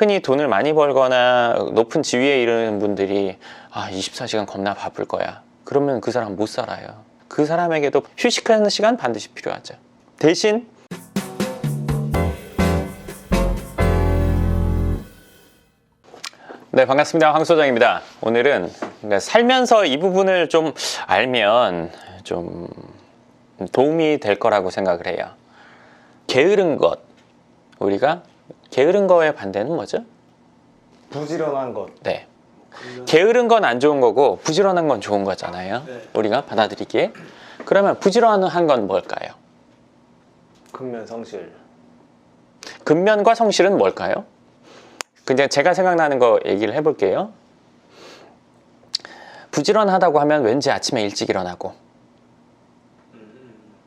흔히 돈을 많이 벌거나 높은 지위에 이르는 분들이 아 24시간 겁나 바쁠 거야. 그러면 그 사람 못 살아요. 그 사람에게도 휴식하는 시간 반드시 필요하죠. 대신 네 반갑습니다 황 소장입니다. 오늘은 그러니까 살면서 이 부분을 좀 알면 좀 도움이 될 거라고 생각을 해요. 게으른 것 우리가 게으른 거의 반대는 뭐죠? 부지런한 것. 네. 게으른 건 안 좋은 거고 부지런한 건 좋은 거잖아요. 네. 우리가 받아들이기에. 그러면 부지런한 건 뭘까요? 근면 성실. 근면과 성실은 뭘까요? 그냥 제가 생각나는 거 얘기를 해볼게요. 부지런하다고 하면 왠지 아침에 일찍 일어나고,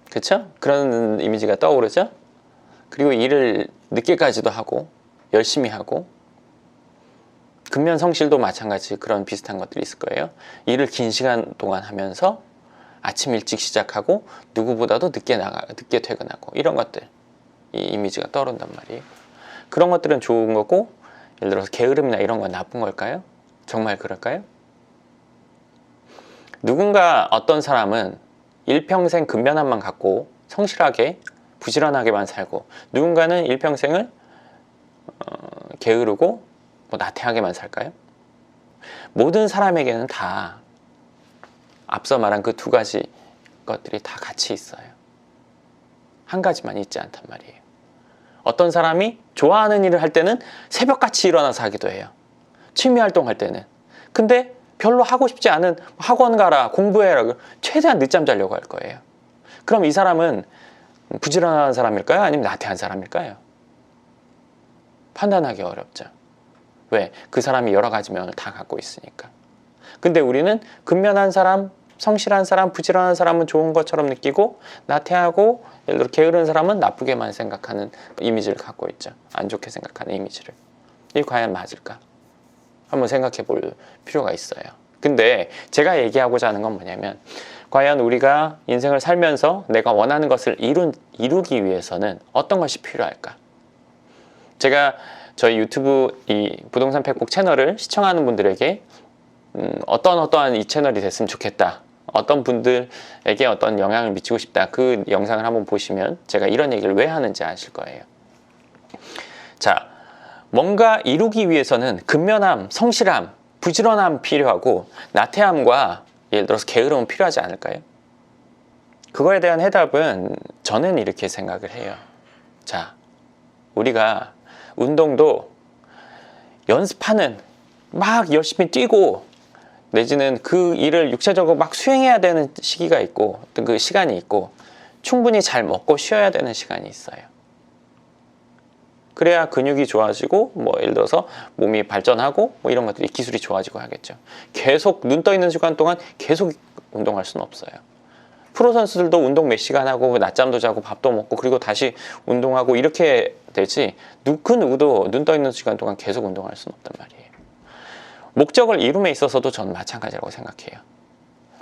그렇죠? 그런 이미지가 떠오르죠. 그리고 일을 늦게까지도 하고 열심히 하고 근면 성실도 마찬가지 그런 비슷한 것들이 있을 거예요. 일을 긴 시간 동안 하면서 아침 일찍 시작하고 누구보다도 늦게 나가 늦게 퇴근하고 이런 것들 이 이미지가 떠오른단 말이에요. 그런 것들은 좋은 거고 예를 들어서 게으름이나 이런 건 나쁜 걸까요? 정말 그럴까요? 누군가 어떤 사람은 일평생 근면함만 갖고 성실하게 부지런하게만 살고 누군가는 일평생을 어, 게으르고 뭐 나태하게만 살까요? 모든 사람에게는 다 앞서 말한 그 두 가지 것들이 다 같이 있어요. 한 가지만 있지 않단 말이에요. 어떤 사람이 좋아하는 일을 할 때는 새벽같이 일어나서 하기도 해요. 취미 활동할 때는. 근데 별로 하고 싶지 않은 학원 가라, 공부해라, 최대한 늦잠 자려고 할 거예요. 그럼 이 사람은 부지런한 사람일까요? 아니면 나태한 사람일까요? 판단하기 어렵죠. 왜? 그 사람이 여러 가지 면을 다 갖고 있으니까. 근데 우리는 근면한 사람, 성실한 사람, 부지런한 사람은 좋은 것처럼 느끼고 나태하고 예를 들어 게으른 사람은 나쁘게만 생각하는 이미지를 갖고 있죠. 안 좋게 생각하는 이미지를. 이게 과연 맞을까? 한번 생각해 볼 필요가 있어요. 근데 제가 얘기하고자 하는 건 뭐냐면 과연 우리가 인생을 살면서 내가 원하는 것을 이루, 이루기 위해서는 어떤 것이 필요할까? 제가 저희 유튜브 이 부동산 팩폭 채널을 시청하는 분들에게 음, 어떤 어떠한 이 채널이 됐으면 좋겠다. 어떤 분들에게 어떤 영향을 미치고 싶다. 그 영상을 한번 보시면 제가 이런 얘기를 왜 하는지 아실 거예요. 자, 뭔가 이루기 위해서는 근면함, 성실함, 부지런함 필요하고 나태함과 예를 들어서 게으름은 필요하지 않을까요? 그거에 대한 해답은 저는 이렇게 생각을 해요. 자, 우리가 운동도 연습하는 막 열심히 뛰고 내지는 그 일을 육체적으로 막 수행해야 되는 시기가 있고 그 시간이 있고 충분히 잘 먹고 쉬어야 되는 시간이 있어요. 그래야 근육이 좋아지고 뭐 예를 들어서 몸이 발전하고 뭐 이런 것들이 기술이 좋아지고 하겠죠. 계속 눈 떠 있는 시간 동안 계속 운동할 수는 없어요. 프로 선수들도 운동 몇 시간 하고 낮잠도 자고 밥도 먹고 그리고 다시 운동하고 이렇게 되지 누- 그 누구도 눈 떠 있는 시간 동안 계속 운동할 수는 없단 말이에요. 목적을 이룸에 있어서도 저는 마찬가지라고 생각해요.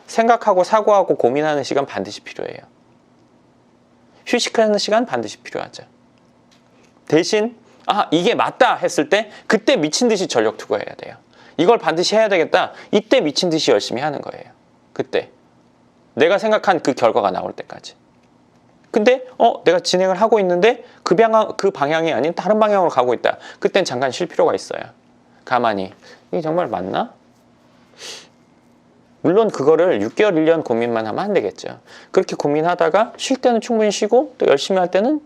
생각하고 사고하고 고민하는 시간 반드시 필요해요. 휴식하는 시간 반드시 필요하죠. 대신 아 이게 맞다 했을 때 그때 미친 듯이 전력 투구해야 돼요. 이걸 반드시 해야 되겠다. 이때 미친 듯이 열심히 하는 거예요. 그때 내가 생각한 그 결과가 나올 때까지. 근데 어 내가 진행을 하고 있는데 그 방향 그 방향이 아닌 다른 방향으로 가고 있다. 그땐 잠깐 쉴 필요가 있어요. 가만히 이게 정말 맞나? 물론 그거를 6개월, 1년 고민만 하면 안 되겠죠. 그렇게 고민하다가 쉴 때는 충분히 쉬고 또 열심히 할 때는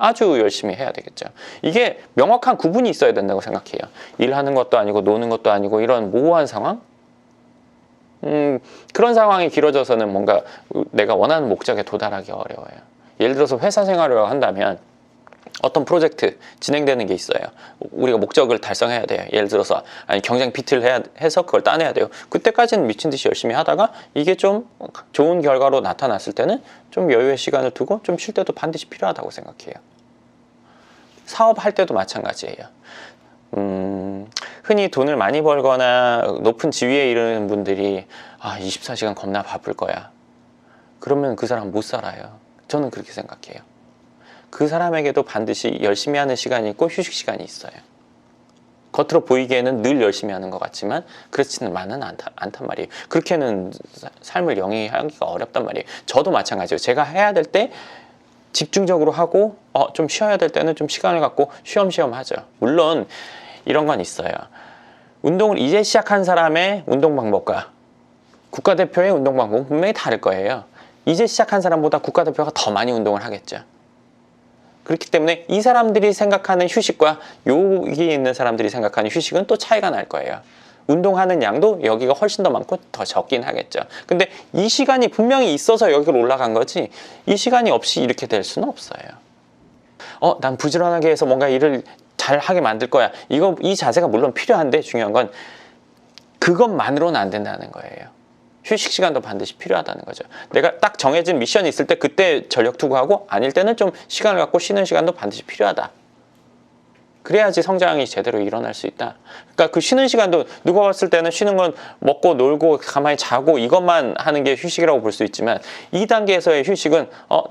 아주 열심히 해야 되겠죠. 이게 명확한 구분이 있어야 된다고 생각해요. 일하는 것도 아니고 노는 것도 아니고 이런 모호한 상황? 음, 그런 상황이 길어져서는 뭔가 내가 원하는 목적에 도달하기 어려워요. 예를 들어서 회사 생활을 한다면 어떤 프로젝트 진행되는 게 있어요. 우리가 목적을 달성해야 돼요. 예를 들어서 아니 경쟁 비트를 해야, 해서 그걸 따내야 돼요. 그때까지는 미친 듯이 열심히 하다가 이게 좀 좋은 결과로 나타났을 때는 좀 여유의 시간을 두고 좀 쉴 때도 반드시 필요하다고 생각해요. 사업할 때도 마찬가지예요. 음, 흔히 돈을 많이 벌거나 높은 지위에 이르는 분들이 아, 24시간 겁나 바쁠 거야. 그러면 그 사람 못 살아요. 저는 그렇게 생각해요. 그 사람에게도 반드시 열심히 하는 시간이 있고 휴식 시간이 있어요. 겉으로 보이기에는 늘 열심히 하는 것 같지만 그렇지만은 않다, 않단 말이에요. 그렇게는 사- 삶을 영위하기가 어렵단 말이에요. 저도 마찬가지예요. 제가 해야 될 때 집중적으로 하고 어, 좀 쉬어야 될 때는 좀 시간을 갖고 쉬엄쉬엄 하죠. 물론 이런 건 있어요. 운동을 이제 시작한 사람의 운동 방법과 국가대표의 운동 방법은 분명히 다를 거예요. 이제 시작한 사람보다 국가대표가 더 많이 운동을 하겠죠. 그렇기 때문에 이 사람들이 생각하는 휴식과 여기 있는 사람들이 생각하는 휴식은 또 차이가 날 거예요. 운동하는 양도 여기가 훨씬 더 많고 더 적긴 하겠죠. 근데 이 시간이 분명히 있어서 여기로 올라간 거지 이 시간이 없이 이렇게 될 수는 없어요. 어, 난 부지런하게 해서 뭔가 일을 잘 하게 만들 거야. 이거 이 자세가 물론 필요한데 중요한 건 그것만으로는 안 된다는 거예요. 휴식 시간도 반드시 필요하다는 거죠. 내가 딱 정해진 미션이 있을 때 그때 전력 투구하고 아닐 때는 좀 시간을 갖고 쉬는 시간도 반드시 필요하다. 그래야지 성장이 제대로 일어날 수 있다. 그러니까 그 쉬는 시간도 누가 봤을 때는 쉬는 건 먹고 놀고 가만히 자고 이것만 하는 게 휴식이라고 볼 수 있지만 이 단계에서의 휴식은 어,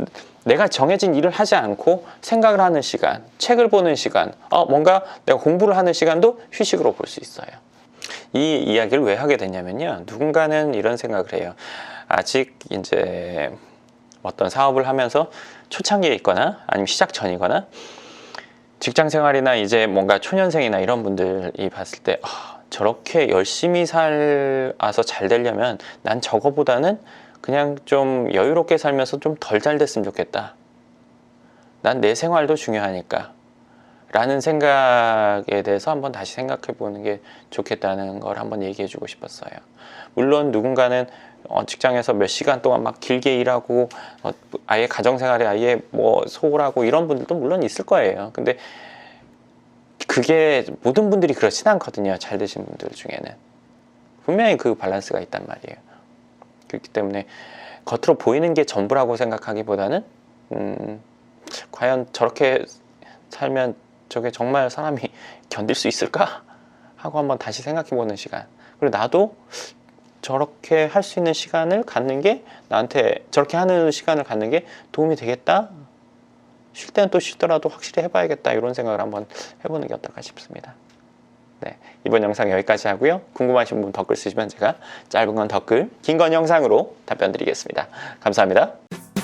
내가 정해진 일을 하지 않고 생각을 하는 시간, 책을 보는 시간, 어, 뭔가 내가 공부를 하는 시간도 휴식으로 볼 수 있어요. 이 이야기를 왜 하게 됐냐면요. 누군가는 이런 생각을 해요. 아직 이제 어떤 사업을 하면서 초창기에 있거나 아니면 시작 전이거나 직장 생활이나 이제 뭔가 초년생이나 이런 분들이 봤을 때 아, 저렇게 열심히 살아서 잘 되려면 난 저거보다는 그냥 좀 여유롭게 살면서 좀 덜 잘 됐으면 좋겠다. 난 내 생활도 중요하니까. 라는 생각에 대해서 한번 다시 생각해 보는 게 좋겠다는 걸 한번 얘기해 주고 싶었어요. 물론 누군가는 어, 직장에서 몇 시간 동안 막 길게 일하고 어, 아예 가정생활에 아예 뭐 소홀하고 이런 분들도 물론 있을 거예요. 근데 그게 모든 분들이 그렇진 않거든요. 잘 되신 분들 중에는 분명히 그 밸런스가 있단 말이에요. 그렇기 때문에 겉으로 보이는 게 전부라고 생각하기보다는 음, 과연 저렇게 살면 저게 정말 사람이 견딜 수 있을까 하고 한번 다시 생각해보는 시간. 그리고 나도 저렇게 할 수 있는 시간을 갖는 게 나한테 저렇게 하는 시간을 갖는 게 도움이 되겠다. 쉴 때는 또 쉬더라도 확실히 해봐야겠다 이런 생각을 한번 해보는 게 어떨까 싶습니다. 네, 이번 영상 여기까지 하고요. 궁금하신 분 댓글 쓰시면 제가 짧은 건 댓글, 긴 건 영상으로 답변 드리겠습니다. 감사합니다.